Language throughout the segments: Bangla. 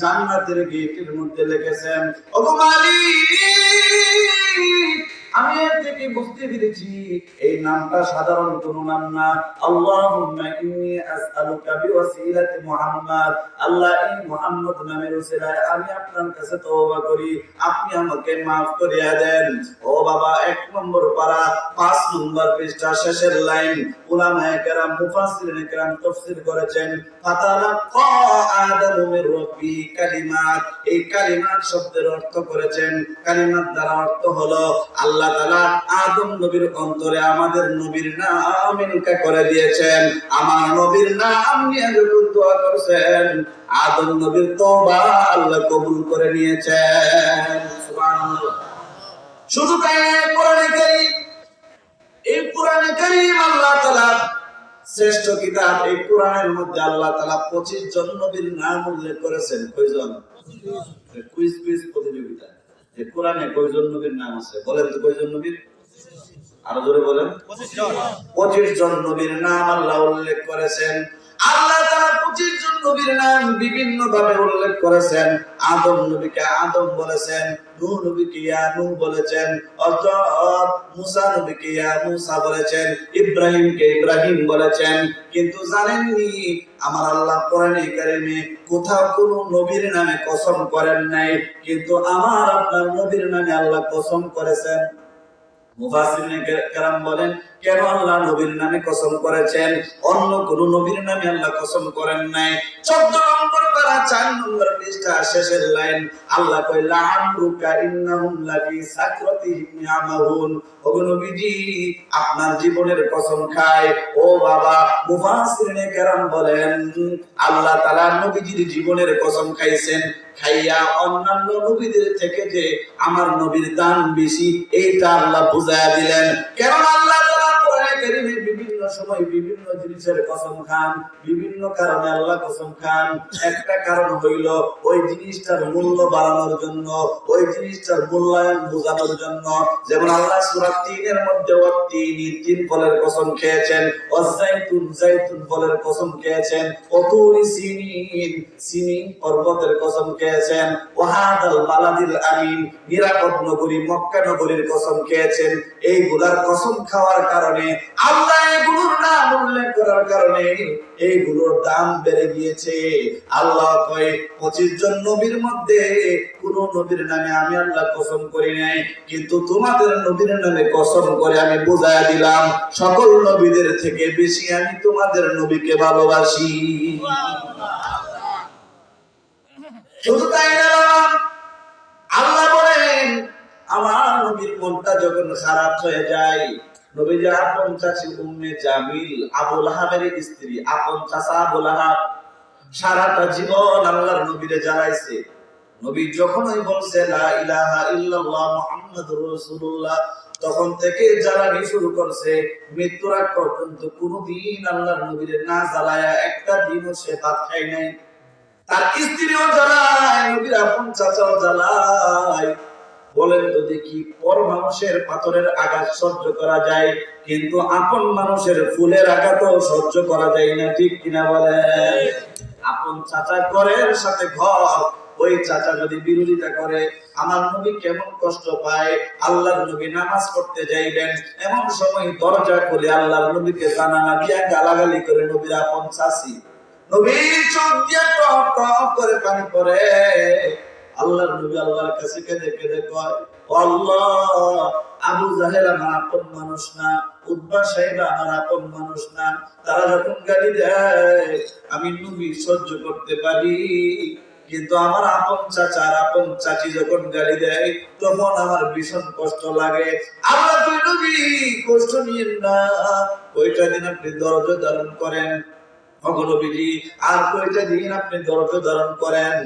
জান্নাতের গেটের মধ্যে লিখেছেন ওগো আমি এর থেকে বুঝতে পেরেছি, এই নামটা সাধারণ কোন নাম না। আল্লাহুম্মা আসআলুকা বিওয়াসিলাতি মুহাম্মদ। আল্লাহ, এই মুহাম্মদ নামের উসিলায় আমি আপনার কাছে তওবা করি। আপনি আমাকে করিয়া দেন। ও বাবা, এক নম্বর পারা, পাঁচ নম্বর পৃষ্ঠা, শেষের লাইন। উলামায়ে কেরাম কেরাম তাফসীর করেছেন। ফাতালাক্কা আদামু মির কালিমাত। এই কালিমাত শব্দের অর্থ করেছেন। কালিমাত দ্বারা অর্থ হলো, আল্লাহ তাআলা আদম নবীর অন্তরে আমাদের নবীর নাম ইনকা করে দিয়েছেন। আমার নবীর নাম নিয়ে যখন দোয়া করছেন আদম নবীর তওবা আল্লাহ কবুল করে নিয়েছেন। শুধু তাই নয়, কোরআনে কারীম এই কোরআনে কারীম আল্লাহ তাআলা শ্রেষ্ঠ কিতাব এই কোরআনের মধ্যে আল্লাহ তাআলা 25 জন নবীর নাম উল্লেখ করেছেন। কয়জন? কুইজ কুইজ প্রতিযোগিতা যে কোরআনে কয়জন নবীর নাম আছে? বলেন তো কয়জন নবীর? আরও জোরে বলেন। পঁচিশ জন। নবীর নাম আল্লাহ উল্লেখ করেছেন। আল্লাহ তারা পঁচিশ জন নবীর নাম বিভিন্ন ভাবে উল্লেখ করেছেন। আদম নবীকে আদম বলেছেন নূহ নবীকে ইয়া নূহ বলেছেন অর্থাৎ মুসা নবীকে ইয়া মুসা বলেছেন ইব্রাহিমকে ইব্রাহিম বলেছেন। কিন্তু জানেননি আমার আল্লাহ কোরআনে কারিমে কোথাও কোনো নবীর নামে কসম করেন নাই, কিন্তু আমার আপনার নবীর নামে আল্লাহ কসম করেছেন। মুফাসসিরিনে কেরাম বলেন কেন আল্লাহ নবীর নামে কসম করেছেন? অন্য কোন নবীর নামে আল্লাহ কসম করেন নাই। 14 নম্বর পারা 4 নম্বর পৃষ্ঠা, শেষের লাইন। আল্লাহ কই লামরুকা ইন্নাহুম লাফি সাকরাতিহিম ইয়ামাহুন। ওগো নবীজি, আপনার জীবনের কসম খায়। ও বাবা, মুফাসসিরিনে কেরাম বলেন, আল্লাহ তাআলা নবীজির জীবনের কসম খাইছেন। খাইয়া অন্যান্য নবীদের থেকে যে আমার নবীর দান বেশি, এইটা আল্লাহ বুঝায়া দিলেন। কেন আল্লাহ কোরআনে কারীমে বিভিন্ন সময় বিভিন্ন জিনিসের কসম খান, বিভিন্ন কারণে আল্লাহ কসম খান। একটা কারণ হইল ওই জিনিসটার মূল্য বাড়ানোর জন্য, ওই জিনিসটার মূল্যায়ন বোঝানোর জন্য। যেমন আল্লাহ সূরা 3 এর মধ্যে ওয়াতিনি তিন ফলের কসম খেয়েছেন ওয়াজাইতুন জাইতুন ফলের কসম খেয়েছেন, অতুরি সিনিন সিনিন পর্বতের কসম খেয়েছেন ওয়াহাদাল বালাদিল আমিন, নিরাপদ নগরী, মক্কা নগরীর কসম খেয়েছেন। এই এইগুলার কসম খাওয়ার কারণে আল্লাহ এগুলোর নাম উল্লেখ করার কারণে এইগুলোর দাম বেড়ে গিয়েছে। আল্লাহ কয় পঁচিশ জন নবীর মধ্যে কোন নবীর নামে আমি আল্লাহ কসম করি নাই কিন্তু তোমাদের নবীর নামে কসম করে আমি বোঝায় দিলাম সকল নবীদের থেকে বেশি আমি তোমাদের নবীকে ভালোবাসি। শুধু তাই না আল্লাহ বলেন আমার নবীর মনটা যখন খারাপ হয়ে যায় তখন থেকে জ্বালানি শুরু করছে। মৃত্যুর আগ পর্যন্ত কোনোদিন আল্লাহর নবীরে না জ্বালায়া একটা দিনও সে ভাত খায় নাই। তার স্ত্রীও জ্বালায়, নবীর আপন চাচাও জ্বালায়। বলেন তো দেখি, পর মানুষের পাথরের আঘাত সহ্য করা যায়, কিন্তু আপন মানুষের ফুলের আঘাতও সহ্য করা যায় না, ঠিক কিনা বলে আপন চাচা ঘরের সাথে ঘর, ওই চাচা যদি বিরোধিতা করে, আমার নবী কেমন কষ্ট পায়? আল্লাহর নবী নামাজ পড়তে যাইবেন, এমন সময় দরজা খুলে আল্লাহর নবীকে জানালা দিয়া গালাগালি করে নবীর আপন চাচি নবীর চোখ দিয়ে টপ টপ করে পানি পড়ে। আল্লাহর নবী আল্লাহর কাছে কেঁদে কেঁদে কয় আমার সহ্য করতে পারি। কিন্তু আমার আপন আপন চাচি যখন দেয়, তখন আমার ভীষণ কষ্ট লাগে। আল্লাহ কষ্ট নিয়েন না। ওইটা দিন আপনি ধৈর্য ধারণ করেন। আর কয়টা দিন আপনি ধারণ করেন?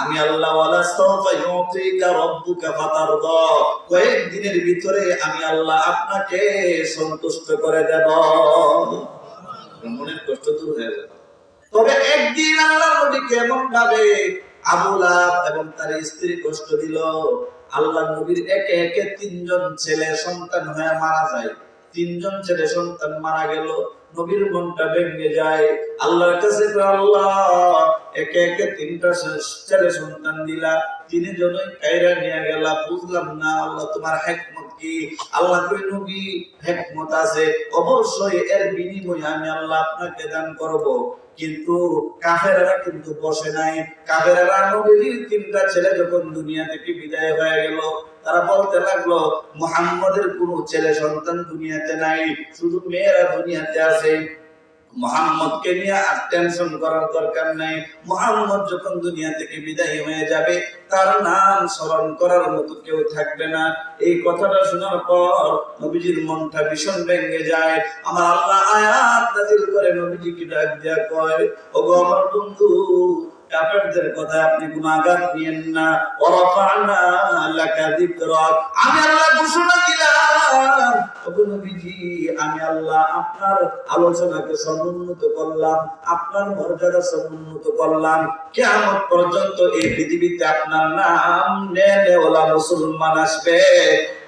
আমি আল্লাহ ওয়ালা সাওফা ইউতিকা রাব্বুকা ফাতারদা। কয়েক দিনের ভিতরে আমি আল্লাহ আপনাকে সন্তুষ্ট করে দেব। কষ্ট দূর হয়ে যাবে। তবে একদিন আল্লাহ নবী কেমন ভাবে আবুলা এবং তার স্ত্রী কষ্ট দিল। আল্লাহ নবীর একে একে তিনজন ছেলে সন্তান হয়ে মারা যায়। তিনজন ছেলে সন্তান মারা গেল, নবীর মনটা ভেঙে যায়। আল্লাহর কাছে আল্লাহ, একে একে তিনটা ছেলে সন্তান দিলা। তিনি জন্যই কাইরা নিয়ে গেলা, বুঝলাম না আল্লাহ তোমার হেকমত কি? আল্লাহ কই, নবী, হিকমত আছে। অবশ্যই এর বিনিময়ে আমি আল্লাহ আপনাকে দান করব। কিন্তু কাফেরেরা কিন্তু বসে নাই। কাফেরেরা নবীর তিনটা ছেলে যখন দুনিয়া থেকে বিদায় হয়ে গেল, তারা বলতে লাগল, মুহাম্মদের কোনো ছেলে সন্তান দুনিয়াতে নাই। শুধু মেয়েরা দুনিয়াতে আছে। মোহাম্মদকে নিয়ে আর টেনশন করার দরকার নাই। মোহাম্মদ যখন দুনিয়া থেকে বিদায় হয়ে যাবে, তার নাম স্মরণ করার মতো কেউ থাকবে না। এই কথাটা শোনার পর নবীজির মনটা ভীষণ ভেঙে যায়। আমার আল্লাহ আয়াত নাজিল করে নবীজিকে ডাক দিয়া কয়, ওগো আমার বন্ধু, কাফেরদের কথা আপনি কোনো আঘাত নিয়েন না। ওরাফানা লাকা যিকরাক। আমি আল্লাহ ঘোষণা দিলাম নবীজি আমি আল্লাহ আপনার আলোচনাকে সমুন্নত করলাম, আপনার মর্যাদা সমুন্নত করলাম। কিয়ামত পর্যন্ত এই পৃথিবীতে আপনার নাম নেওয়ালা মুসলমান আসবে।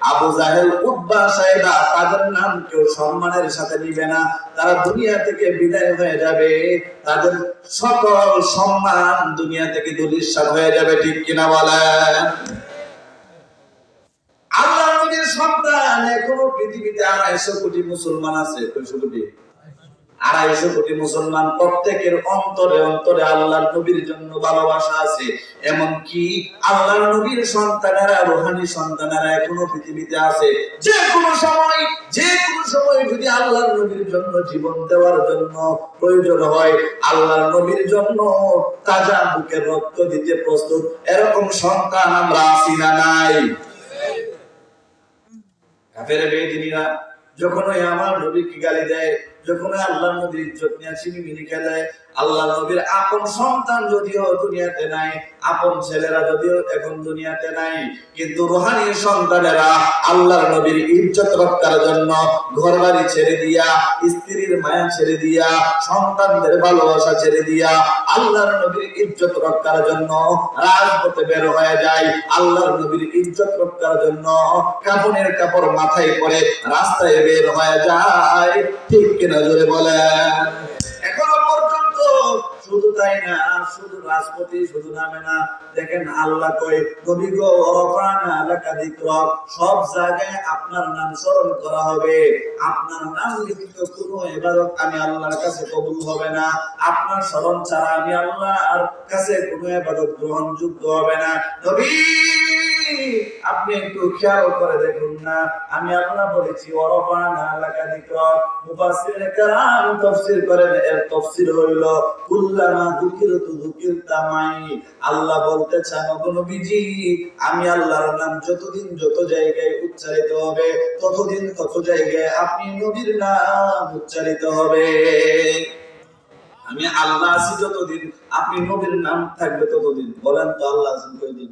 আবু জাহেল উদ্বা সাহেবা তাদের নাম কেউ সম্মানের সাথে নিবে না। তারা দুনিয়া থেকে বিদায় হয়ে যাবে। তাদের সকল সম্মান দুনিয়া থেকে দুলিশ্বাস হয়ে যাবে, ঠিক কিনা বলেন? নবীর সন্তান। এখনও পৃথিবীতে আড়াইশো কোটি মুসলমান আছে। কয়শো কোটি? আড়াইশো কোটি মুসলমান প্রত্যেকের অন্তরে অন্তরে আল্লাহর নবীর জন্য ভালোবাসা আছে। এমনকি আল্লাহর নবীর সন্তানেরা, রোহানি সন্তানেরা এখনও পৃথিবীতে আছে। যে কোনো সময়, যে কোনো সময় যদি আল্লাহর নবীর জন্য জীবন দেওয়ার জন্য প্রয়োজন হয়, আল্লাহর নবীর জন্য তাজা বুকের রক্ত দিতে প্রস্তুত। এরকম সন্তান আমরা আছি না নাই? কাফের বেদিনীরা যখন ওই আমার নবীকে গালি দেয় যখন আল্লাহ নবীর ইজ্জত নিয়ে ছিনিমিনি খেলায় আল্লাহ নবীর আপন সন্তান যদিও দুনিয়াতে নাই, আপন ছেলেরা যদিও এখন দুনিয়াতে নাই, কিন্তু রোহানি সন্তানেরা আল্লাহর নবীর ইজ্জত রক্ষার জন্য ঘর বাড়ি ছেড়ে দিয়া, স্ত্রীর মায়া ছেড়ে দিয়া, সন্তানদের ভালোবাসা ছেড়ে দিয়া আল্লাহর নবীর ইজ্জত রক্ষার জন্য রাজপথে বের হয়ে যায়। আল্লাহর নবীর ইজ্জত রক্ষার জন্য কাপড়ের কাপড় মাথায় পরে রাস্তায় বের হয়ে যায়। ঠিক কিনা জোরে বলেন। শুধু তাই না শুধু রাজপতি শুধু নামে না। দেখেন আল্লাহ কই কবি গো সব জায়গায় আপনার নাম স্মরণ করা হবে। আপনার নাম লিখিত কোনো ইবাদত আমি আল্লাহর কাছে কবুল হবে না। আপনার স্মরণ ছাড়া আমি আল্লাহর কাছে কোনো ইবাদত গ্রহণযোগ্য হবে না। নবী আপনি একটু খেয়াল করে দেখুন না, আমি আল্লাহ বলেছি বলতে চান নবীজি, আমি আল্লাহর নাম যতদিন যত জায়গায় উচ্চারিত হবে, ততদিন তত জায়গায় আপনি নবীর নাম উচ্চারিত হবে। আমি আল্লাহ আছি যতদিন, আপনি নবীর নাম থাকবে ততদিন। বলেন তো আল্লাহ আছেন কয়দিন?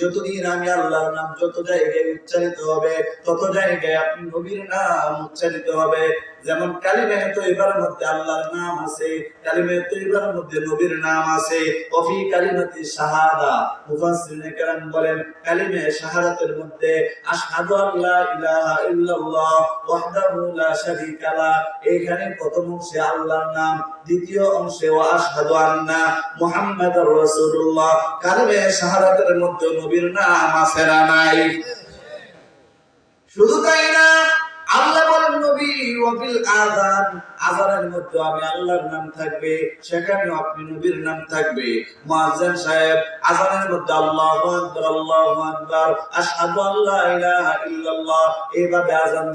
যতদিন মধ্যে আল্লাহর নাম আছে মধ্যে নবীর নাম আছে। কালিমাতি শাহাদা। বলেন শাহাদাতের মধ্যে আশহাদু প্রথম অংশে আল্লাহর নাম, দ্বিতীয় অংশে ওয়া আশহাদু আন্না মুহাম্মাদুর রাসূলুল্লাহ। শাহাদাতের মধ্যে নবীর নাম আছে না নাই? শুধু তাই না আল্লাহ বলেন, নবী ওয়াবিল আযান। আযানের মধ্যে আমি আল্লাহর নাম থাকবে, সেখানেও আপনি নবীর নাম থাকবে। মুয়াজ্জিন সাহেব, আযানের মধ্যে আল্লাহু আকবার আল্লাহু আকবার, আশহাদু আল্লা ইলাহা ইল্লাল্লাহ। এইভাবে আযান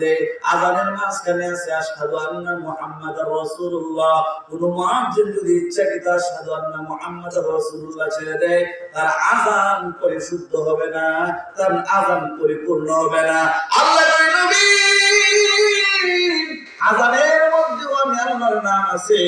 আযানের মাঝখানে আছে, আশহাদু আন্না মুহাম্মাদার রাসূলুল্লাহ। কোন মুয়াজ্জিন যদি আশহাদু আন্না মুহাম্মাদার রাসূলুল্লাহ ছেড়ে দেয়, তার আযান পরিশুদ্ধ হবে না, তার আযান পরিপূর্ণ হবে না। নবী আযানের আছে,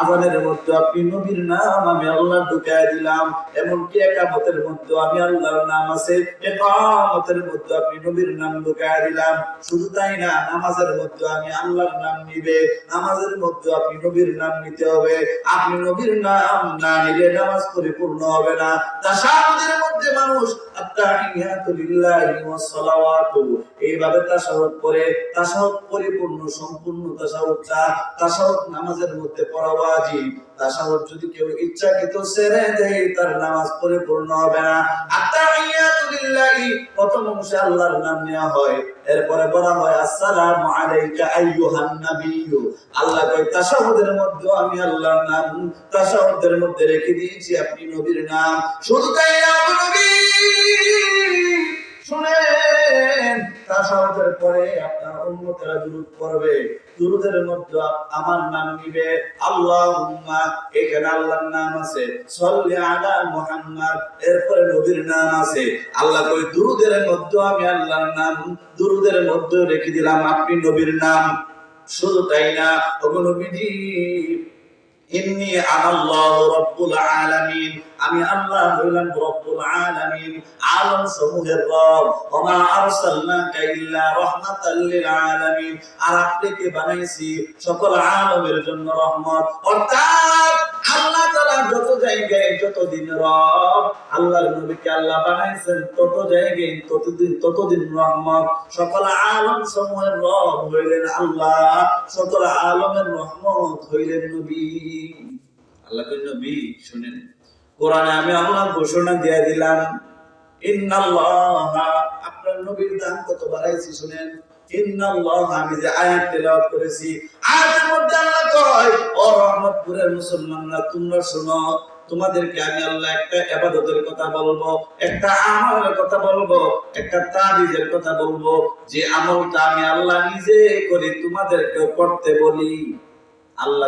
আজানের মধ্যে আপনি নবীর নাম আমি আল্লাহ ঢুকায় দিলাম। এমনকি একামতের মধ্যে আমি আল্লাহর নাম আছে, একামতের মধ্যে আপনি নবীর নাম ঢুকায় দিলাম। শুধু তাই না, নামাজের মধ্যে আমি আল্লাহর নাম নিবে, নামাজের মধ্যে আপনি নবীর নাম নিতে হবে। আপনি নবীর নাম না নিলে নামাজ পরিপূর্ণ হবে না। তাশাহুদের মধ্যে মানুষ, আত্তাহিয়াতু লিল্লাহি ওয়াস সালাওয়াতু। এইভাবে তাশাহুদ করে, তাশাহুদ পরিপূর্ণ, সম্পূর্ণ তাশাহুদটা, তাশাহুদ নামাজের মধ্যে পড়া ওয়াজিব। তাশাহুদ যদি কেউ ইচ্ছাকৃত ছেড়ে দেয়, তার নামাজ পরিপূর্ণ হবে না। প্রথম অংশে আল্লাহর নাম নেওয়া হয়। এরপরে বলা হয়, আসসালামু আলাইকা আইয়ুহান নাবিয়্যু। আল্লাহ কয় তাশাহুদের মধ্যে আমি আল্লাহর নাম মধ্যে রেখে দিয়েছি আপনি নবীর নাম। শুধু তাই না নবী? শুনেন পরে আপনার মধ্যে আমার নাম নিবে এখানে আল্লাহর নাম আছে, সাল্লি আলা এরপরে নবীর নাম আছে। আল্লাহ কই দুরুদের মধ্যে আমি আল্লাহর নাম, দুরুদের মধ্যে রেখে দিলাম আপনি নবীর নাম। শুধু তাই না ইন্নি আনাল্লাহ রব্বুল আলামিন। আমি আল্লাহ হইলাম রব্বুল আলামিন, আলম সমূহের রব। ওমা আরসালনাকা ইল্লা রাহমাতাল লিল আলামিন। আর আপনাকে বানাইছি সকল আলমের জন্য রহমত। অর্থাৎ আল্লাহ তাআলা যত জায়গায় যতদিন রব আল্লাহর নবীকে আল্লাহ বানাইছেন, তত জায়গায় ততদিন ততদিন রহমত। সকল আলম সমূহের রব হইলেন আল্লাহ, সকল আলমের রহমত হইলেন নবী। আল্লাহ নবী, শুনেন। কোরআনে আমি আল্লাহ ঘোষণা দিয়ে দিলাম, ইন্নাল্লাহা, আপনার নবীর দাম কত বাড়াইছি, শুনেন। আমি তোমাদেরকে আমি আল্লাহ একটা কথা বলব, একটা কথা বলব, একটা কথা বলব। যে আমলটা আমি আল্লাহ নিজে করে তোমাদেরকে করতে বলি। আল্লাহ